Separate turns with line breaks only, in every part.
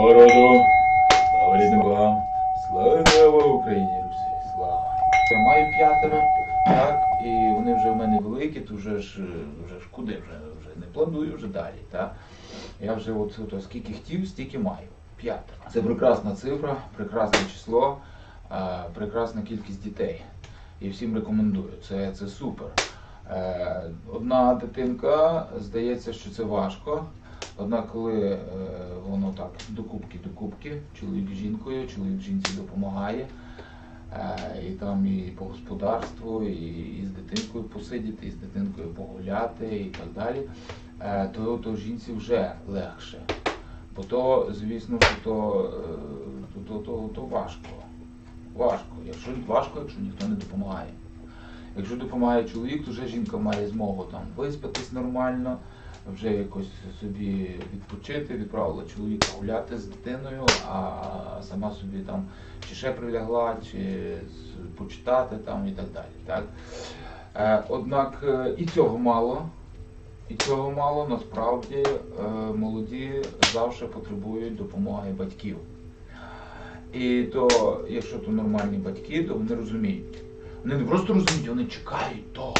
Слава роду, слава рідним богам, слава Україні, Русі, слава. Я маю п'ятеро, так, і вони вже в мене великі, то вже ж, вже ж куди вже, вже не планую вже далі, так. Я вже от, от скільки хотів, стільки маю. П'ятеро. Це прекрасна цифра, прекрасне число, е, прекрасна кількість дітей. І всім рекомендую. Це, це супер. Е, Одна дитинка, здається, що це важко. Однак, коли е, воно так докупки докупки, чоловік з жінкою, чоловік жінці допомагає, е, і там і по господарству, і, з дитинкою посидіти, і з дитинкою погуляти, і так далі, е, то, то жінці вже легше. Бо то, звісно, то, то, то, то важко. Важко. Якщо важко, якщо ніхто не допомагає. Якщо допомагає чоловік, то вже жінка має змогу там виспатись нормально, вже якось собі відпочити, відправила чоловіка гуляти з дитиною, а сама собі там чи ще прилягла, чи почитати там і так далі. Так? Е, однак е, і цього мало. І цього мало насправді е, молоді завжди потребують допомоги батьків. І то, якщо то нормальні батьки, то вони розуміють. Вони не просто розуміють, вони чекають того.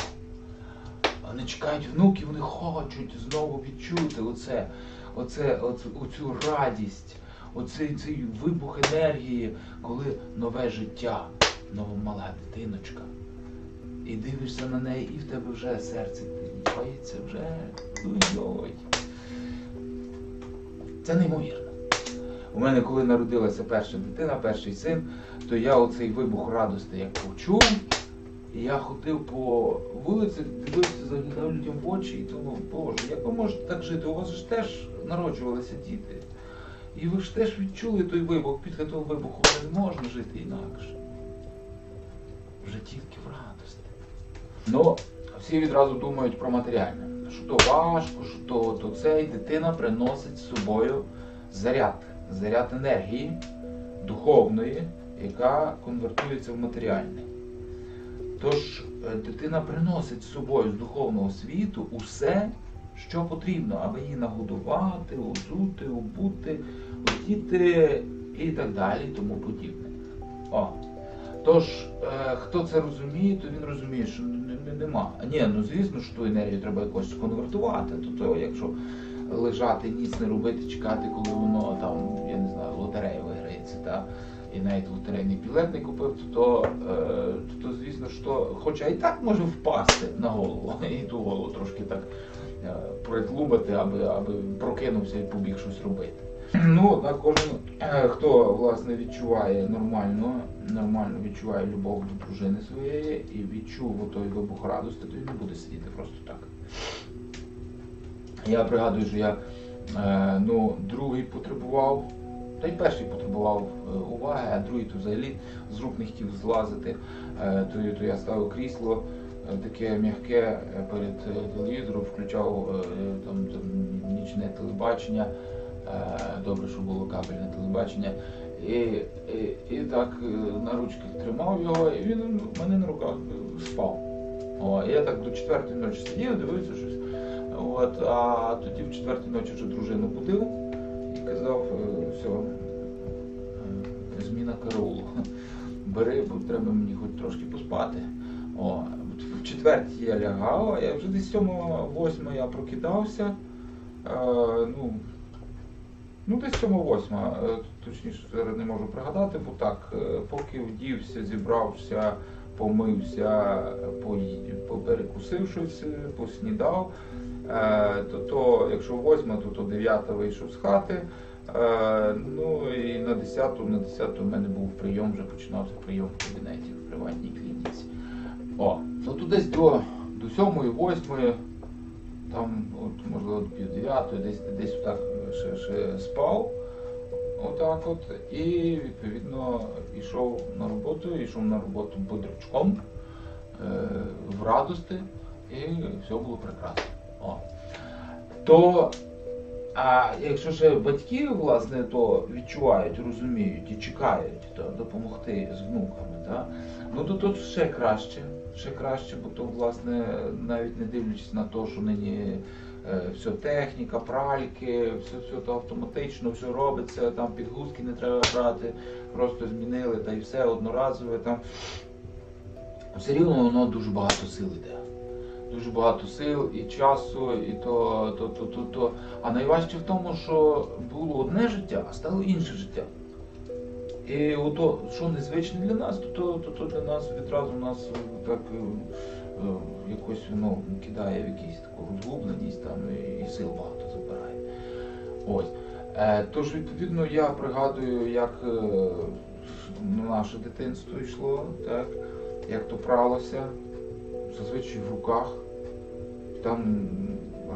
Вони чекають внуків, вони хочуть знову відчути оце, оце, оце, оцю радість, оцей цей вибух енергії, коли нове життя, нова мала дитиночка. І дивишся на неї, і в тебе вже серце б'ється вже. Ой-ой. Це неймовірно. У мене, коли народилася перша дитина, перший син, то я оцей вибух радості як почув. І я ходив по вулиці, дивився, заглядав людям в очі і думав, боже, як ви можете так жити? У вас ж теж народжувалися діти. І ви ж теж відчули той вибух, після того вибуху не можна жити інакше. Вже тільки в радості. Ну, всі відразу думають про матеріальне. Що то важко, що то, то це, і дитина приносить з собою заряд, заряд енергії духовної, яка конвертується в матеріальне. Тож е, дитина приносить з собою з духовного світу усе, що потрібно, аби її нагодувати, озути, обути, одіти і так далі, тому подібне. О. Тож, е, хто це розуміє, то він розуміє, що не, не, нема. Ні, ну звісно, що ту енергію треба якось конвертувати. То, то якщо лежати, ніц не робити, чекати, коли воно там, я не знаю, лотерея виграється, та, і навіть лотерейний білет не купив, то, то, е, то, то звісно, що хоча і так може впасти на голову, і ту голову трошки так е, притлумати, аби, аби прокинувся і побіг щось робити. Ну, однак кожен, е, хто власне відчуває нормально, нормально відчуває любов до дружини своєї і відчув той вибух радості, то він не буде сидіти просто так. Я пригадую, що я ну, другий потребував, та й перший потребував е, уваги, а другий то взагалі з рук не хотів злазити. Е, то, то я ставив крісло е, таке м'яке перед телевізором, включав там, там нічне телебачення. Добре, що було кабельне телебачення. І, і, і так на ручках тримав його, і він в мене на руках спав. О, я так до четвертої ночі сидів, дивився щось. От, а тоді в четвертій ночі вже дружину будив казав, е, все, е, зміна караулу. Бери, бо треба мені хоч трошки поспати. О, в четвертій я лягав, я вже десь сьома, восьма я прокидався. Е, ну, ну, десь сьома восьма, е, точніше зараз не можу пригадати, бо так, поки вдівся, зібрався, помився, поїв, перекусив щось, поснідав. Е, то, то якщо восьма, то, то дев'ята вийшов з хати. Е, ну і на 10 на 10 в мене був прийом, вже починався прийом в кабінеті в приватній клініці. О, ну то десь до, до 7 8 там, от, можливо, до пів дев'ятої, десь десь отак ще, ще спав. Отак от. І відповідно йшов на роботу, йшов на роботу бодрячком, е, в радості, і все було прекрасно. О. То, а якщо ще батьки, власне, то відчувають, розуміють і чекають то допомогти з внуками, та, ну то тут ще краще, ще краще, бо то, власне, навіть не дивлячись на те, що нині е, все техніка, пральки, все, все то автоматично, все робиться, там підгузки не треба брати, просто змінили та й все одноразове там. Все рівно воно дуже багато сил йде. Дуже багато сил і часу, і то, то, то, то, то. А найважче в тому, що було одне життя, а стало інше життя. І ото, що незвичне для нас, то, то, то, то для нас відразу нас е, так е, е, якось воно кидає в якусь таку розгубленість там і, сил багато забирає. Ось. Тож, відповідно, я пригадую, як наше дитинство йшло, так, як то пралося, зазвичай в руках. Там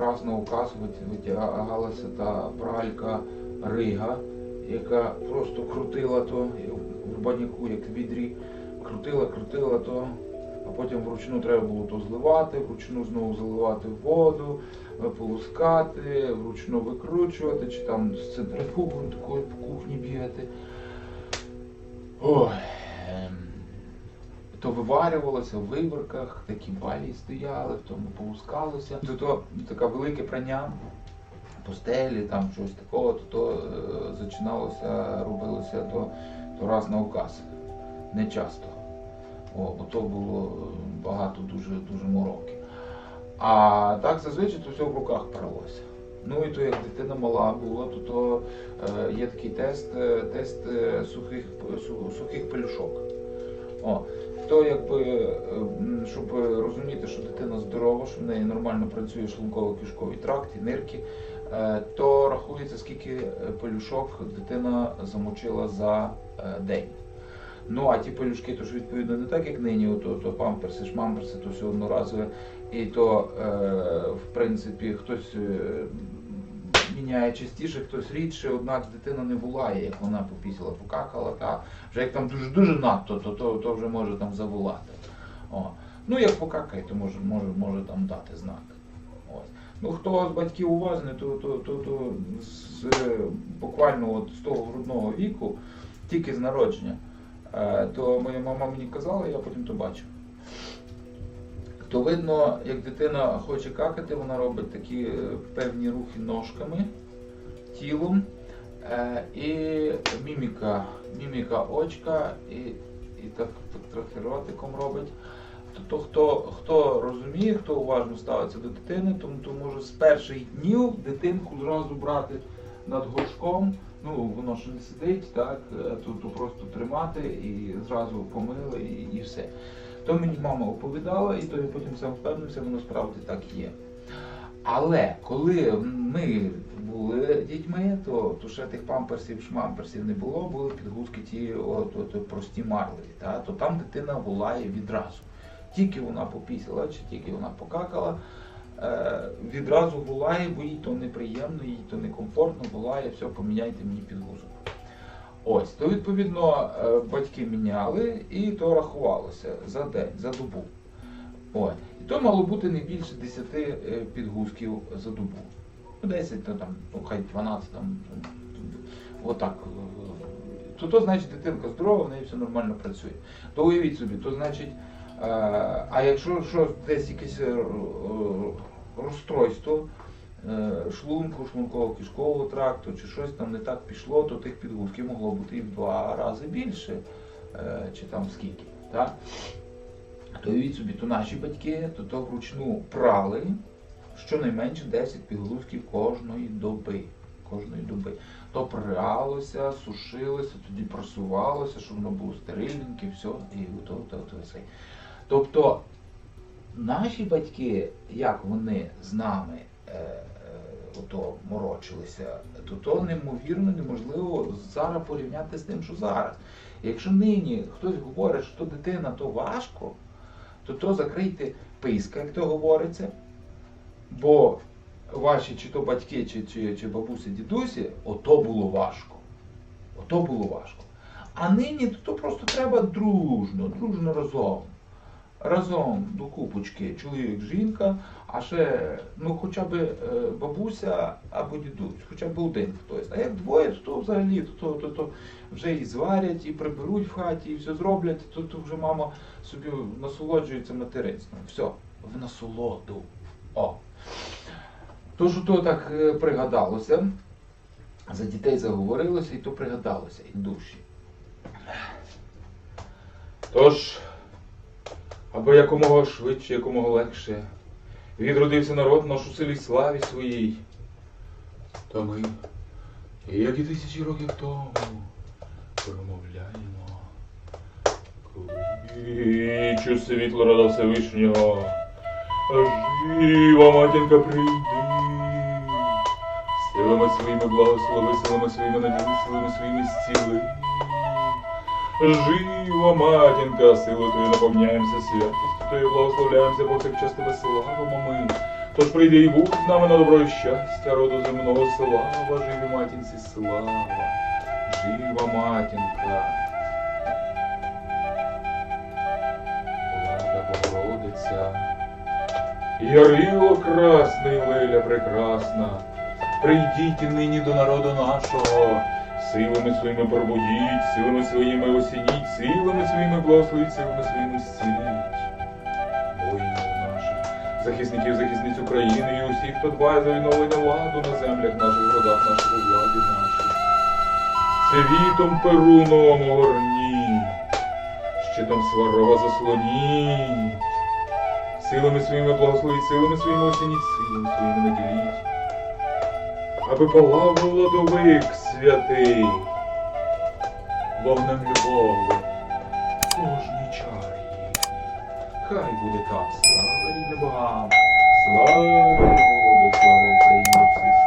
раз на указ витягалася та пралька Рига, яка просто крутила то в баняку, як в відрі, крутила, крутила то, а потім вручну треба було то зливати, вручну знову заливати воду, полускати, вручну викручувати, чи там з центрифугом такою по кухні бігати. Ой. То виварювалося в виварках, такі балії стояли, в тому полускалося. То, то таке велике прання по стелі, там щось такого, то, то е, зачиналося, робилося то, то раз на указ. Не часто. Бо то було е, багато дуже, дуже мороки. А так зазвичай то все в руках пралося. Ну і то як дитина мала була, то, то е, є такий тест, е, тест е, сухих, сухих пелюшок. О, то якби, е, щоб розуміти, що дитина здорова, що в неї нормально працює шлунково-кишковий тракт і нирки, е, то рахується, скільки е, пелюшок дитина замочила за е, день. Ну а ті пелюшки, то ж відповідно не так, як нині, ото, то памперси, шмамперси, то все одноразове. І то, е, в принципі, хтось е, міняє частіше, хтось рідше, однак дитина не волає, як вона попісила, покакала, та вже як там дуже-дуже надто, то, то, то вже може там заволати. О. Ну, як покакає, то може, може, може там дати знак. Ось. Ну, хто з батьків уважний, то, то, то, то з, буквально от з того грудного віку, тільки з народження, е, то моя мама мені казала, я потім то бачив. То видно, як дитина хоче какати, вона робить такі е, певні рухи ножками, тілом е, і міміка, міміка очка, і, і так, так трохи ротиком робить. Тобто, хто, хто розуміє, хто уважно ставиться до дитини, тому то може з перших днів дитинку зразу брати над горшком. Ну, воно ж не сидить, так, е, то просто тримати і зразу помили і, і все. То мені мама оповідала, і то я потім сам впевнився, воно справді так є. Але коли ми були дітьми, то, то ще тих памперсів, шмамперсів не було, були підгузки ті от, от, прості марлеві, та, то там дитина волає відразу. Тільки вона попісила, чи тільки вона покакала, е, відразу волає, бо їй то неприємно, їй то некомфортно, волає, все, поміняйте мені підгузок. Ось, то відповідно е, батьки міняли і то рахувалося за день, за добу. От. І то мало бути не більше 10 е, підгузків за добу. Ну, 10, то там, ну хай 12 там. Отак. То, то значить дитинка здорова, в неї все нормально працює. То уявіть собі, то значить, е, а якщо що, десь якесь розстройство, е, шлунку, шлунково-кишкового тракту чи щось там не так пішло, то тих підгузків могло бути і в два рази більше, е, чи там скільки. Так? То уявіть собі, то наші батьки, то то вручну прали щонайменше 10 підгузків кожної доби. Кожної доби. То пралося, сушилося, тоді просувалося, щоб воно було стерильненьке, все, і то, то, то, все. Тобто наші батьки, як вони з нами е, ото морочилися, то то неймовірно неможливо зараз порівняти з тим, що зараз. Якщо нині хтось говорить, що дитина то важко, то то закрийте писка, як то говориться, бо ваші чи то батьки, чи, чи, чи бабусі, дідусі, ото було важко. Ото було важко. А нині то, то просто треба дружно, дружно разом. Разом до купочки чоловік, жінка, а ще ну хоча б е, бабуся або дідусь, хоча б один хтось. А як двоє, то, взагалі то, то, то вже і зварять, і приберуть в хаті, і все зроблять, то, то вже мама собі насолоджується материнством. Все, в насолоду. О. То, то так е, пригадалося, за дітей заговорилося, і то пригадалося, і душі. Тож, аби якомога швидше, якомога легше відродився народ наш у силі славі своїй, то ми, як і тисячі років тому, промовляємо. Кличу світло рода Всевишнього, жива матінка прийди, силами своїми благослови, силами своїми наділи, силами своїми зціли. Жива матінка, силою Твою наповняємося святістю Твою, благословляємося повсякчас Тебе славимо ми. Тож прийди і будь з нами на добро і щастя, роду земного слава, живі матінці слава, жива матінка. Влада Богородиця, Ярило красний, леля прекрасна, прийдіть нині до народу нашого, силами своїми пробудіть, силами своїми осініть, силами своїми благословіть, силами своїми зціліть. Захисників, захисниць України і усіх, хто дбає за відновлення ладу на землях наших, родах наших, у владі нашій. Світом перуновому горні, щитом сварога заслоніть. Силами своїми благословіть, силами своїми осініть, силами своїми наділіть. Аби палав владовик святий, вогнем любові, кожний чай. Хай буде так, слава рідним богам, слава Богу, слава Україні.